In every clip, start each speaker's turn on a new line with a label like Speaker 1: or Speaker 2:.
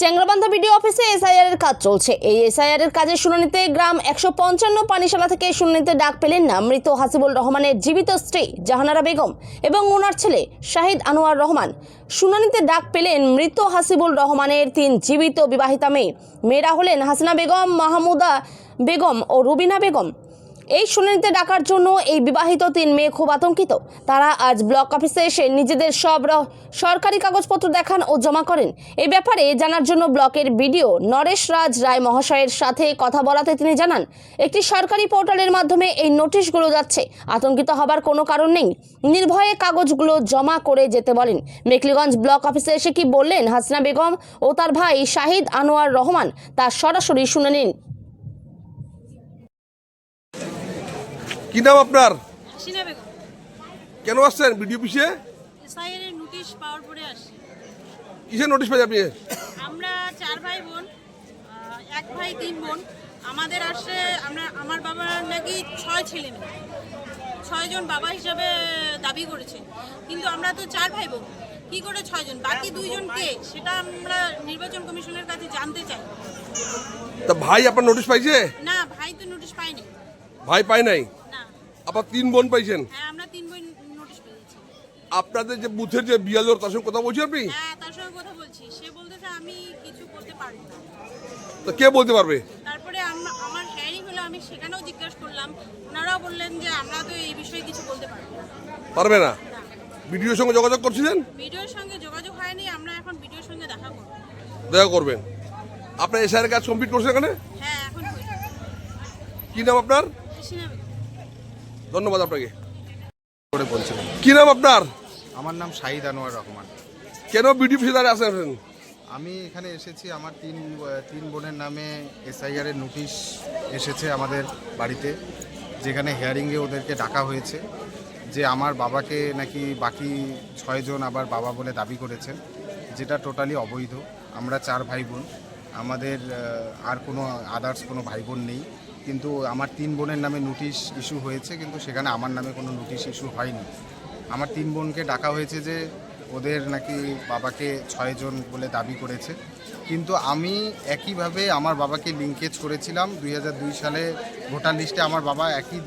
Speaker 1: Changrabandha BDO অফিসে SIR এর কাজ চলছে। এই এসআইআর এর কাজের শুনানিতে গ্রাম একশো পঞ্চান্ন পানিশালা থেকে শুনানিতে ডাক পেলেন না মৃত হাসিবুল রহমানের জীবিত স্ত্রী জাহানারা বেগম এবং ওনার ছেলে শাহিদ আনোয়ার রহমান। শুনানিতে ডাক পেলেন মৃত হাসিবুল রহমানের তিন জীবিত বিবাহিতা মেয়ে। মেয়েরা হলেন হাসিনা বেগম, মাহমুদা বেগম ও রুবিনা বেগম। এই শুনানিতে ডাকার জন্য এই বিবাহিত তিন মেয়ে খুব আতঙ্কিত। তারা আজ ব্লক অফিসে এসে নিজেদের সব সরকারি কাগজপত্র দেখান ও জমা করেন। এই ব্যাপারে জানার জন্য ব্লকের বিডিও নরেশ রাজ রায় মহাশয়ের সাথে কথা বলাতে তিনি জানান, একটি সরকারি পোর্টালের মাধ্যমে এই নোটিশগুলো যাচ্ছে। আতঙ্কিত হবার কোনো কারণ নেই। নির্ভয়ে কাগজগুলো জমা করে যেতে বলেন। মেকলিগঞ্জ ব্লক অফিসে এসে কি বললেন হাসনা বেগম ও তার ভাই শাহিদ আনোয়ার রহমান, তা সরাসরি শুনে নিন।
Speaker 2: কি নাম আপনার? কেন আসছেন
Speaker 3: এসআইএর এর নোটিশ পাওয়ার পরে আসি
Speaker 2: কিসের নোটিশ পাই আপনি?
Speaker 3: আমরা চার ভাই বোন এক ভাই তিন বোন। আমাদের আসছে আমরা আমার বাবার নাকি ছয় ছেলে মেয়ে। ছয়জন বাবা হিসাবে দাবি করেছে। কিন্তু আমরা তো চার ভাই বোন। কি করে ছয়জন? বাকি দুইজন কে? সেটা আমরা নির্বাচন কমিশনের কাছে জানতে চাই।
Speaker 2: তা ভাই আপনার নোটিশ পাইছে?
Speaker 3: না ভাই তো নোটিশ পাইনি
Speaker 2: ভাই পাই নাই? আপনার তিন বোন পাইছেন?
Speaker 3: হ্যাঁ আমরা তিন বোন নোটিশ পেয়েছি
Speaker 2: আপনাদের যে বুথের যে বিয়ালোর তার সঙ্গে কথা বলছি আপনি?
Speaker 3: হ্যাঁ তার সঙ্গে কথা বলছি। সে বলতেছে আমি কিছু পারি না।
Speaker 2: তো কে বলতে পারবে?
Speaker 3: তারপরে আম- আমার হেয়ারিং হলো আমি সেখানেও জিজ্ঞাসা করলাম। ওনারাও বললেন যে আমরা তো এই বিষয়ে কিছু বলতে পারব না।
Speaker 2: পারবে না। বিডিওর সঙ্গে যোগাযোগ করছিলেন?
Speaker 3: ভিডিওর সঙ্গে যোগাযোগ হয়নি আমরা এখন ভিডিওর সঙ্গে দেখা করব।
Speaker 2: দেখা করবেন। আপনার এসআইয়ের কাজ কমপ্লিট করছেন এখানে?
Speaker 3: হ্যাঁ এখন
Speaker 2: কি নাম আপনার। ধন্যবাদ আপনাকে।
Speaker 4: করে বলছিলাম
Speaker 2: কি নাম আপনার?
Speaker 4: আমার নাম শাহিদ আনোয়ার রহমান।
Speaker 2: কেন দাঁড়িয়ে আসেন?
Speaker 4: আমি এখানে এসেছি আমার তিন তিন বোনের নামে এসআইআর এর নোটিশ এসেছে আমাদের বাড়িতে যেখানে হিয়ারিংয়ে ওদেরকে ডাকা হয়েছে যে আমার বাবাকে নাকি বাকি ছয়জন আবার বাবা বলে দাবি করেছেন যেটা টোটালি অবৈধ। আমরা চার ভাই বোন আমাদের আর কোনো আদার্স কোনো ভাই বোন নেই। কিন্তু আমার তিন বোনের নামে নোটিশ ইস্যু হয়েছে, কিন্তু সেখানে আমার নামে কোনো নোটিশ ইস্যু হয়নি। আমার তিন বোনকে ডাকা হয়েছে যে ওদের নাকি বাবাকে ছয়জন বলে দাবি করেছে। কিন্তু আমি একইভাবে আমার বাবাকে লিঙ্কেজ করেছিলাম। দুই হাজার দুই সালে ভোটার লিস্টে আমার বাবা একই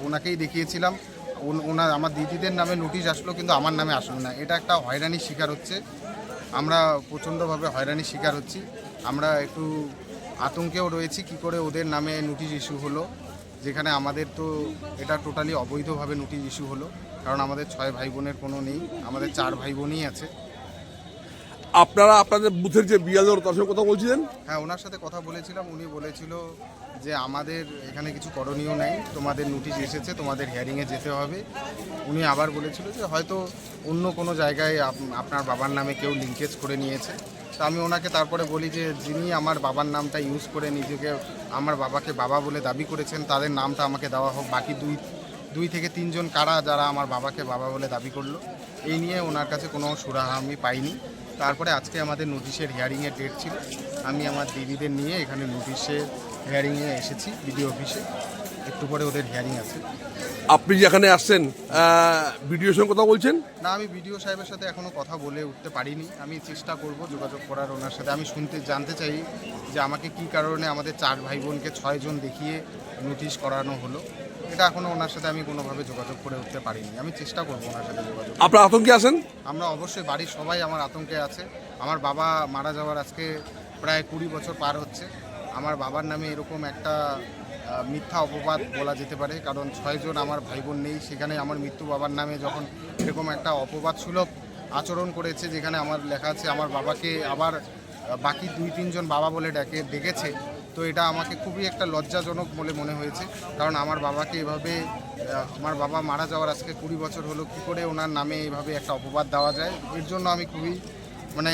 Speaker 4: ওনাকেই দেখিয়েছিলাম। ওন- ওনার, আমার দিদিদের নামে নোটিশ আসলো, কিন্তু আমার নামে আসলো না। এটা একটা হয়রানির শিকার হচ্ছে। আমরা প্রচণ্ডভাবে হয়রানির শিকার হচ্ছি। আমরা একটু আতঙ্কেও রয়েছি। কি করে ওদের নামে নোটিশ ইস্যু হলো? যেখানে আমাদের তো এটা টোটালি অবৈধভাবে নোটিশ ইস্যু হলো। কারণ আমাদের ছয় ভাই বোনের কোনো নেই আমাদের চার ভাই বোনই আছে।
Speaker 2: আপনারা আপনাদের বুথের যে বিয়ালোর তার সঙ্গে কথা বলছিলেন?
Speaker 4: হ্যাঁ ওনার সাথে কথা বলেছিলাম। উনি বলেছিল যে আমাদের এখানে কিছু করণীয় নাই তোমাদের নোটিশ এসেছে তোমাদের হিয়ারিংয়ে যেতে হবে। উনি আবার বলেছিল যে হয়তো অন্য কোনো জায়গায় আপ- আপনার বাবার নামে কেউ লিঙ্কেজ করে নিয়েছে। তো আমি ওনাকে তারপরে বলি যে যিনি আমার বাবার নামটা ইউজ করে নিজেকে আমার বাবাকে বাবা বলে দাবি করেছেন, তাদের নামটা আমাকে দেওয়া হোক। বাকি দুই দুই থেকে তিনজন কারা, যারা আমার বাবাকে বাবা বলে দাবি করল, এই নিয়ে ওনার কাছে কোনো সুরাহা আমি পাইনি। তারপরে আজকে আমাদের নোটিশের হিয়ারিংয়ের ডেট ছিল। আমি আমার দিদিদের নিয়ে এখানে নোটিশের হিয়ারিংয়ে এসেছি বিডিও অফিসে একটু পরে ওদের হিয়ারিং আছে।
Speaker 2: আপনি যেখানে আসছেন? বিডিওর সঙ্গে কথা বলছেন?
Speaker 4: না আমি বিডিও সাহেবের সাথে এখনও কথা বলে উঠতে পারিনি। আমি চেষ্টা করব যোগাযোগ করার ওনার সাথে। আমি শুনতে জানতে চাই যে আমাকে কি কারণে আমাদের চার ভাই বোনকে ছয়জন দেখিয়ে নোটিশ করানো হলো। এটা এখনও ওনার সাথে আমি কোনোভাবে যোগাযোগ করে উঠতে পারিনি। আমি চেষ্টা করব ওনার সাথে যোগাযোগ
Speaker 2: আপনার আতঙ্কে আছেন?
Speaker 4: আমরা অবশ্যই বাড়ির সবাই আমার আতঙ্কে আছে। আমার বাবা মারা যাওয়ার আজকে প্রায় কুড়ি বছর পার হচ্ছে। আমার বাবার নামে এরকম একটা মিথ্যা অপবাদ বলা যেতে পারে, কারণ ছয়জন আমার ভাই বোন নেই। সেখানে আমার মৃত্যু বাবার নামে যখন এরকম একটা অপবাদ সুলভ আচরণ করেছে, যেখানে আমার লেখা আছে, আমার বাবাকে আবার বাকি দুই তিনজন বাবা বলে ডেকে, ডেকেছে। তো এটা আমাকে খুবই একটা লজ্জাজনক বলে মনে হয়েছে, কারণ আমার বাবাকে এভাবে আমার বাবা মারা যাওয়ার আজকে কুড়ি বছর হলো, কী করে ওনার নামে এভাবে একটা অপবাদ দেওয়া যায়? এর জন্য আমি খুবই মানে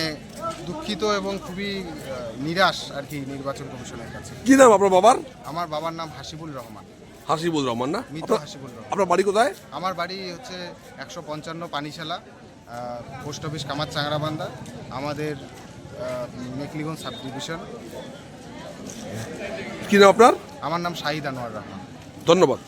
Speaker 4: দুঃখিত এবং খুবই নিরাশ আর কি নির্বাচন কমিশনের কাছে।
Speaker 2: কি নাম আপনার বাবার?
Speaker 4: আমার বাবার নাম হাসিবুল রহমান।
Speaker 2: হাসিবুল রহমান না?
Speaker 4: মৃত হাসিবুল রহমান।
Speaker 2: আপনার বাড়ি কোথায়?
Speaker 4: আমার বাড়ি হচ্ছে একশো পঞ্চান্ন পানিশালা পোস্ট অফিস কামার চাংরাবান্ধা আমাদের মেকলিগঞ্জ সাব ডিভিশন।
Speaker 2: কি নাম আপনার?
Speaker 4: আমার নাম শাহিদ আনোয়ার রহমান।
Speaker 2: ধন্যবাদ।